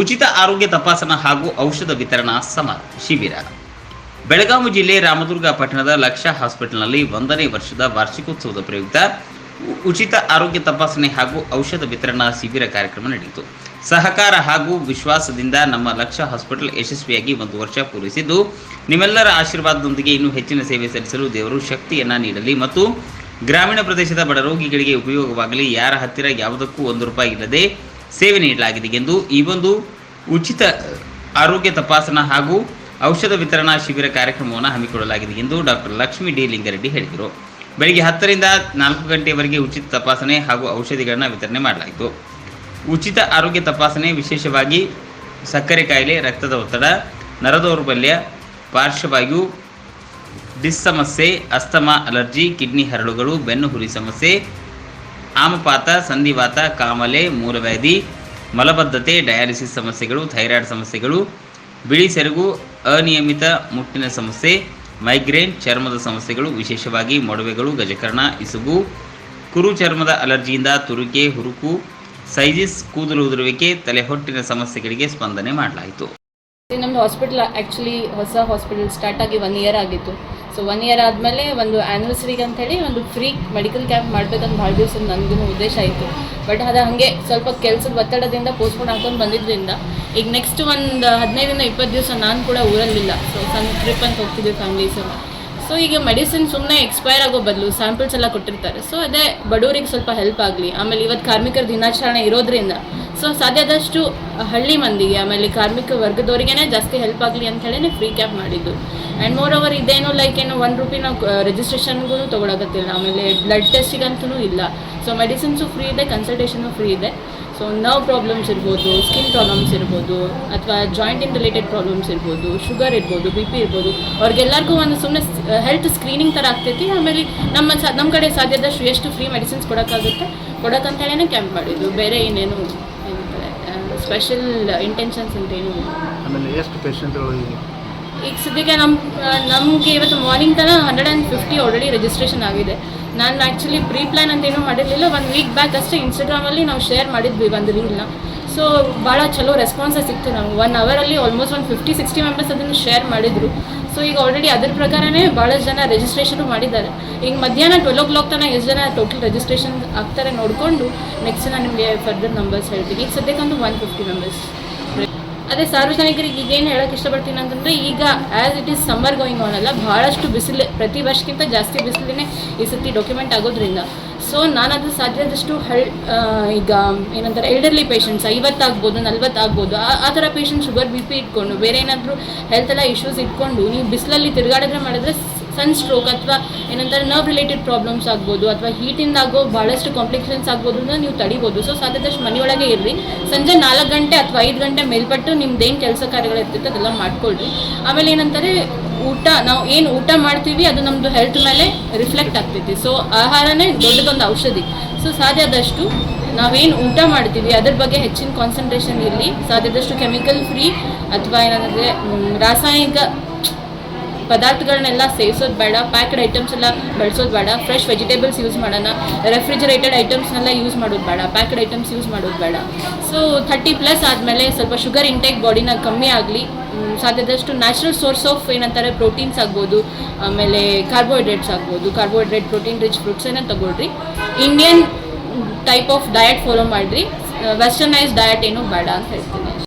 ಉಚಿತ ಆರೋಗ್ಯ ತಪಾಸಣಾ ಹಾಗೂ ಔಷಧ ವಿತರಣಾ ಸಮ ಶಿಬಿರ. ಬೆಳಗಾವಿ ಜಿಲ್ಲೆ ರಾಮದುರ್ಗ ಪಟ್ಟಣದ ಲಕ್ಷ ಹಾಸ್ಪಿಟಲ್ನಲ್ಲಿ ಒಂದನೇ ವರ್ಷದ ವಾರ್ಷಿಕೋತ್ಸವದ ಪ್ರಯುಕ್ತ ಉಚಿತ ಆರೋಗ್ಯ ತಪಾಸಣೆ ಹಾಗೂ ಔಷಧ ವಿತರಣಾ ಶಿಬಿರ ಕಾರ್ಯಕ್ರಮ ನಡೆಯಿತು. ಸಹಕಾರ ಹಾಗೂ ವಿಶ್ವಾಸದಿಂದ ನಮ್ಮ ಲಕ್ಷ ಹಾಸ್ಪಿಟಲ್ ಯಶಸ್ವಿಯಾಗಿ ಒಂದು ವರ್ಷ ಪೂರೈಸಿದ್ದು, ನಿಮ್ಮೆಲ್ಲರ ಆಶೀರ್ವಾದದೊಂದಿಗೆ ಇನ್ನೂ ಹೆಚ್ಚಿನ ಸೇವೆ ಸಲ್ಲಿಸಲು ದೇವರು ಶಕ್ತಿಯನ್ನ ನೀಡಲಿ ಮತ್ತು ಗ್ರಾಮೀಣ ಪ್ರದೇಶದ ಬಡ ರೋಗಿಗಳಿಗೆ ಉಪಯೋಗವಾಗಲಿ. ಯಾರ ಹತ್ತಿರ ಯಾವುದಕ್ಕೂ ಒಂದು ರೂಪಾಯಿ ಇಲ್ಲದೆ ಸೇವೆ ನೀಡಲಾಗಿದೆ ಎಂದು ಈ ಒಂದು ಉಚಿತ ಆರೋಗ್ಯ ತಪಾಸಣಾ ಹಾಗೂ ಔಷಧ ವಿತರಣಾ ಶಿಬಿರ ಕಾರ್ಯಕ್ರಮವನ್ನು ಹಮ್ಮಿಕೊಳ್ಳಲಾಗಿದೆ ಎಂದು ಡಾಕ್ಟರ್ ಲಕ್ಷ್ಮೀ ಡಿ ಲಿಂಗರೆಡ್ಡಿ ಹೇಳಿದರು. ಬೆಳಗ್ಗೆ ಹತ್ತರಿಂದ ನಾಲ್ಕು ಗಂಟೆಯವರೆಗೆ ಉಚಿತ ತಪಾಸಣೆ ಹಾಗೂ ಔಷಧಿಗಳನ್ನು ವಿತರಣೆ ಮಾಡಲಾಯಿತು. ಉಚಿತ ಆರೋಗ್ಯ ತಪಾಸಣೆ ವಿಶೇಷವಾಗಿ ಸಕ್ಕರೆ ಕಾಯಿಲೆ, ರಕ್ತದ ಒತ್ತಡ, ನರದೌರ್ಬಲ್ಯ, ಪಾರ್ಶ್ವವಾಯು ಡಿಸ್ ಸಮಸ್ಯೆ ಅಸ್ತಮಾ, ಅಲರ್ಜಿ, ಕಿಡ್ನಿ ಹರಳುಗಳು ಬೆನ್ನು ಹುರಿ ಸಮಸ್ಯೆ ಆಮಪಾತ, ಸಂಧಿವಾತ, ಕಾಮಲೆ ಮೂಲವ್ಯಾಧಿ ಮಲಬದ್ಧತೆ, ಡಯಾಲಿಸಿಸ್ ಸಮಸ್ಯೆಗಳು, ಥೈರಾಯ್ಡ್ ಸಮಸ್ಯೆಗಳು, ಬಿಳಿ ಸೆರಗು, ಅನಿಯಮಿತ ಮುಟ್ಟಿನ ಸಮಸ್ಯೆ, ಮೈಗ್ರೇನ್, ಚರ್ಮದ ಸಮಸ್ಯೆಗಳು, ವಿಶೇಷವಾಗಿ ಮೊಡವೆಗಳು, ಗಜಕರ್ಣ, ಇಸುಬು, ಕುರು ಚರ್ಮದ ಅಲರ್ಜಿಯಿಂದ ತುರುಕೆ ಹುರುಕು ಸೈಜಿಸ್, ಕೂದಲು ಉದುರುವಿಕೆ, ತಲೆಹೊಟ್ಟಿನ ಸಮಸ್ಯೆಗಳಿಗೆ ಸ್ಪಂದನೆ ಮಾಡಲಾಯಿತು. ನಮ್ಮದು ಹಾಸ್ಪಿಟಲ್ ಆ್ಯಕ್ಚುಲಿ ಹೊಸ ಹಾಸ್ಪಿಟಲ್ ಸ್ಟಾರ್ಟ್ ಆಗಿ ಒನ್ ಇಯರ್ ಆಗಿತ್ತು. ಸೊ ಒನ್ ಇಯರ್ ಆದಮೇಲೆ ಒಂದು ಆ್ಯನಿವರ್ಸರಿಗೆ ಅಂಥೇಳಿ ಒಂದು ಫ್ರೀ ಮೆಡಿಕಲ್ ಕ್ಯಾಂಪ್ ಮಾಡಬೇಕಂತ ಭಾಳ ದಿವಸ ನನಗೂ ಉದ್ದೇಶ ಆಯಿತು ಬಟ್ ಅದು ಹಾಗೆ ಸ್ವಲ್ಪ ಕೆಲಸದ ಒತ್ತಡದಿಂದ ಪೋಸ್ಟ್ಪೋನ್ ಹಾಕೊಂಡು ಬಂದಿದ್ದರಿಂದ ಈಗ ನೆಕ್ಸ್ಟ್ ಒಂದು ಹದಿನೈದರಿಂದ ಇಪ್ಪತ್ತು ದಿವಸ ನಾನು ಕೂಡ ಊರಲ್ಲಿಲ್ಲ. ಸೊ ಸಣ್ಣ ಟ್ರಿಪ್ ಅಂತ ಹೋಗ್ತಿದ್ದೆ ಫ್ಯಾಮಿಲೀಸು ಈಗ ಮೆಡಿಸಿನ್ ಸುಮ್ಮನೆ ಎಕ್ಸ್ಪೈರ್ ಆಗೋ ಬದಲು ಸ್ಯಾಂಪಲ್ಸ್ ಎಲ್ಲ ಕೊಟ್ಟಿರ್ತಾರೆ. ಸೊ ಅದೇ ಬಡವರಿಗೆ ಸ್ವಲ್ಪ ಹೆಲ್ಪ್ ಆಗಲಿ. ಆಮೇಲೆ ಇವತ್ತು ಕಾರ್ಮಿಕರ ದಿನಾಚರಣೆ ಇರೋದ್ರಿಂದ. ಸೊ ಸಾಧ್ಯ ಆದಷ್ಟು ಹಳ್ಳಿ ಮಂದಿಗೆ, ಆಮೇಲೆ ಕಾರ್ಮಿಕ ವರ್ಗದವರಿಗೇ ಜಾಸ್ತಿ ಹೆಲ್ಪ್ ಆಗಲಿ ಅಂತ ಹೇಳಿ ಫ್ರೀ ಕ್ಯಾಪ್ ಮಾಡಿದ್ದು. ಆ್ಯಂಡ್ ಮೋರ್ ಓವರ್ ಇದೇನು ಲೈಕ್ ಏನು ಒನ್ ರುಪಿ ನಾವು ರಿಜಿಸ್ಟ್ರೇಷನ್ಗೂ ತೊಗೊಳಕತ್ತಿಲ್ಲ. ಆಮೇಲೆ ಬ್ಲಡ್ ಟೆಸ್ಟಿಗಂತೂ ಇಲ್ಲ. ಸೊ ಮೆಡಿಸಿನ್ಸು ಫ್ರೀ ಇದೆ ಕನ್ಸಲ್ಟೇಷನು ಫ್ರೀ ಇದೆ. ಸೊ ನರ್ವ್ ಪ್ರಾಬ್ಲಮ್ಸ್ ಇರ್ಬೋದು ಸ್ಕಿನ್ ಪ್ರಾಬ್ಲಮ್ಸ್ ಇರ್ಬೋದು, ಅಥವಾ ಜಾಯಿಂಟಿಂಗ್ ರಿಲೇಟೆಡ್ ಪ್ರಾಬ್ಲಮ್ಸ್ ಇರ್ಬೋದು ಶುಗರ್ ಇರ್ಬೋದು ಬಿ ಪಿ ಇರ್ಬೋದು, ಅವ್ರಿಗೆಲ್ಲರಿಗೂ ಒಂದು ಸುಮ್ಮನೆ ಹೆಲ್ತ್ ಸ್ಕ್ರೀನಿಂಗ್ ಥರ ಆಗ್ತೈತಿ. ಆಮೇಲೆ ನಮ್ಮ ಸ, ನಮ್ಮ ಕಡೆ ಸಾಧ್ಯದಷ್ಟು ಎಷ್ಟು ಫ್ರೀ ಮೆಡಿಸಿನ್ಸ್ ಕೊಡೋಕ್ಕಾಗುತ್ತೆ. ಕೊಡೋಕ್ಕಂತೇಳಿ ಕ್ಯಾಂಪ್ ಮಾಡಿದ್ದು. ಬೇರೆ ಇನ್ನೇನು ಸ್ಪೆಷಲ್ ಇಂಟೆನ್ಷನ್ಸ್ ಅಂತ ಏನು ಇಲ್ಲ. ಆಮೇಲೆ ಎಷ್ಟು ಪೇಷಂಟ್ಗಳು ಈಗ ಸದ್ಯಕ್ಕೆ ನಮ್ಮ ನಮಗೆ ಇವತ್ತು ಮಾರ್ನಿಂಗ್ ತನಕ hundred and fifty already registration ಆಗಿದೆ. ನಾನು ಆ್ಯಕ್ಚುಲಿ ಪ್ರೀ ಪ್ಲ್ಯಾನ್ ಅಂತ ಏನೂ ಮಾಡಿರಲಿಲ್ಲ. ಒಂದು ವೀಕ್ ಬ್ಯಾಕ್ ಅಷ್ಟೇ ಇನ್ಸ್ಟಾಗ್ರಾಮಲ್ಲಿ ನಾವು ಶೇರ್ ಮಾಡಿದ್ವಿ ಒಂದು ರೀಲ್ನ ಸೊ ಭಾಳ ಚಲೋ ರೆಸ್ಪಾನ್ಸೇ ಸಿಕ್ತು ನಮ್ಗೆ. ಒನ್ ಅವರಲ್ಲಿ ಆಲ್ಮೋಸ್ಟ್ ಒಂದು ಫಿಫ್ಟಿ ಸಿಕ್ಸ್ಟಿ ಮೆಂಬರ್ಸ್ ಅದನ್ನು ಶೇರ್ ಮಾಡಿದರು. ಸೊ ಈಗ ಆಲ್ರೆಡಿ ಅದ್ರ ಪ್ರಕಾರನೇ ಭಾಳಷ್ಟು ಜನ ರಿಜಿಸ್ಟ್ರೇಷನು ಮಾಡಿದ್ದಾರೆ. ಈಗ ಮಧ್ಯಾಹ್ನ ಟ್ವೆಲ್ ಓ ಕ್ಲಾಕ್ ತನಕ ಎಷ್ಟು ಜನ ಟೋಟಲ್ ರಿಜಿಸ್ಟ್ರೇಷನ್ ಆಗ್ತಾರೆ ನೋಡಿಕೊಂಡು ನೆಕ್ಸ್ಟ್ ನಾನು ನಿಮಗೆ ಫರ್ದರ್ ನಂಬರ್ಸ್ ಹೇಳ್ತೀನಿ. ಈಗ ಸದ್ಯಕ್ಕಂತೂ ಒನ್ ಫಿಫ್ಟಿ ಮೆಂಬರ್ಸ್ ಅದೇ ಸಾರ್ವಜನಿಕರಿಗೆ ಈಗ ಏನು ಹೇಳೋಕೆ ಇಷ್ಟಪಡ್ತೀನಿ ಅಂತಂದರೆ, ಈಗ as it is summer going on ಅಲ್ಲ ಭಾಳಷ್ಟು ಬಿಸಿಲು, ಪ್ರತಿ ವರ್ಷಕ್ಕಿಂತ ಜಾಸ್ತಿ ಬಿಸಿಲೇ ಈ ಸತಿ ಡಾಕ್ಯುಮೆಂಟ್ ಆಗೋದ್ರಿಂದ. ಸೊ ನಾನು ಅದು ಸಾಧ್ಯದಷ್ಟು ಹಳ್ ಈಗ ಏನಂತಾರೆ ಎಲ್ಡರ್ಲಿ ಪೇಷಂಟ್ಸ್ ಐವತ್ತಾಗ್ಬೋದು ನಲ್ವತ್ತಾಗ್ಬೋದು ಆ ಥರ ಪೇಷಂಟ್ ಶುಗರ್ ಬಿ ಪಿ ಇಟ್ಕೊಂಡು, ಬೇರೆ ಏನಾದರೂ ಹೆಲ್ತ್ ಎಲ್ಲ ಇಶ್ಯೂಸ್ ಇಟ್ಕೊಂಡು, ನೀವು ಬಿಸಿಲಲ್ಲಿ ತಿರುಗಾಡಿದ್ರೆ ಮಾಡಿದ್ರೆ ಸನ್ ಸ್ಟ್ರೋಕ್ ಅಥವಾ ಏನಂತಾರೆ ನರ್ವ್ ರಿಲೇಟೆಡ್ ಪ್ರಾಬ್ಲಮ್ಸ್ ಆಗ್ಬೋದು ಅಥವಾ ಹೀಟಿಂದ ಆಗೋ ಭಾಳಷ್ಟು ಕಾಂಪ್ಲಿಕೇಶನ್ಸ್ ಆಗ್ಬೋದು ಅಂತ ನೀವು ತಡಿಬೋದು. ಸೊ ಸಾಧ್ಯದಷ್ಟು ಮನೆಯೊಳಗೆ ಇರ್ರಿ. ಸಂಜೆ ನಾಲ್ಕು ಗಂಟೆ ಅಥವಾ ಐದು ಗಂಟೆ ಮೇಲ್ಪಟ್ಟು ನಿಮ್ದೇನು ಕೆಲಸ ಕಾರ್ಯಗಳಿರ್ತಿತ್ತು ಅದೆಲ್ಲ ಮಾಡ್ಕೊಳ್ರಿ. ಆಮೇಲೆ ಏನಂತಾರೆ ಊಟ, ನಾವು ಏನು ಊಟ ಮಾಡ್ತೀವಿ ಅದು ನಮ್ಮದು ಹೆಲ್ತ್ ಮೇಲೆ ರಿಫ್ಲೆಕ್ಟ್ ಆಗ್ತೈತಿ. ಸೊ ಆಹಾರನೇ ದೊಡ್ಡದೊಂದು ಔಷಧಿ. ಸೊ ಸಾಧ್ಯ ಆದಷ್ಟು ನಾವೇನು ಊಟ ಮಾಡ್ತೀವಿ, ಅದ್ರ ಬಗ್ಗೆ ಹೆಚ್ಚಿನ ಕಾನ್ಸಂಟ್ರೇಷನ್ ಇರಲಿ. ಸಾಧ್ಯದಷ್ಟು ಕೆಮಿಕಲ್ ಫ್ರೀ ಅಥವಾ ಏನಂದರೆ ರಾಸಾಯನಿಕ ಪದಾರ್ಥಗಳನ್ನೆಲ್ಲ ಸೇವಿಸೋದು ಬೇಡ ಪ್ಯಾಕ್ಡ್ ಐಟಮ್ಸ್ ಎಲ್ಲ ಬಳಸೋದು ಬೇಡ ಫ್ರೆಶ್ ವೆಜಿಟೇಬಲ್ಸ್ ಯೂಸ್ ಮಾಡೋಣ ರೆಫ್ರಿಜರೇಟೆಡ್ ಐಟಮ್ಸ್ನೆಲ್ಲ ಯೂಸ್ ಮಾಡೋದು ಬೇಡ ಪ್ಯಾಕ್ಡ್ ಐಟಮ್ಸ್ ಯೂಸ್ ಮಾಡೋದು ಬೇಡ. ಸೊ ಥರ್ಟಿ ಪ್ಲಸ್ ಆದಮೇಲೆ ಸ್ವಲ್ಪ ಶುಗರ್ ಇಂಟೇಕ್ ಬಾಡಿನ ಕಮ್ಮಿ ಆಗಲಿ ಸಾಧ್ಯದಷ್ಟು ನ್ಯಾಚುರಲ್ ಸೋರ್ಸ್ ಆಫ್ ಏನಂತಾರೆ ಪ್ರೋಟೀನ್ಸ್ ಆಗ್ಬೋದು, ಆಮೇಲೆ ಕಾರ್ಬೋಹೈಡ್ರೇಟ್ಸ್ ಆಗ್ಬೋದು ಕಾರ್ಬೋಹೈಡ್ರೇಟ್ ಪ್ರೋಟೀನ್ ರಿಚ್ ಫ್ರೂಟ್ಸನ್ನು ತಗೊಳ್ರಿ. Indian type of diet follow ಮಾಡಿರಿ ವೆಸ್ಟರ್ನೈಸ್ ಡಯಟ್ ಏನು ಬೇಡ ಅಂತ ಹೇಳ್ತೀನಿ.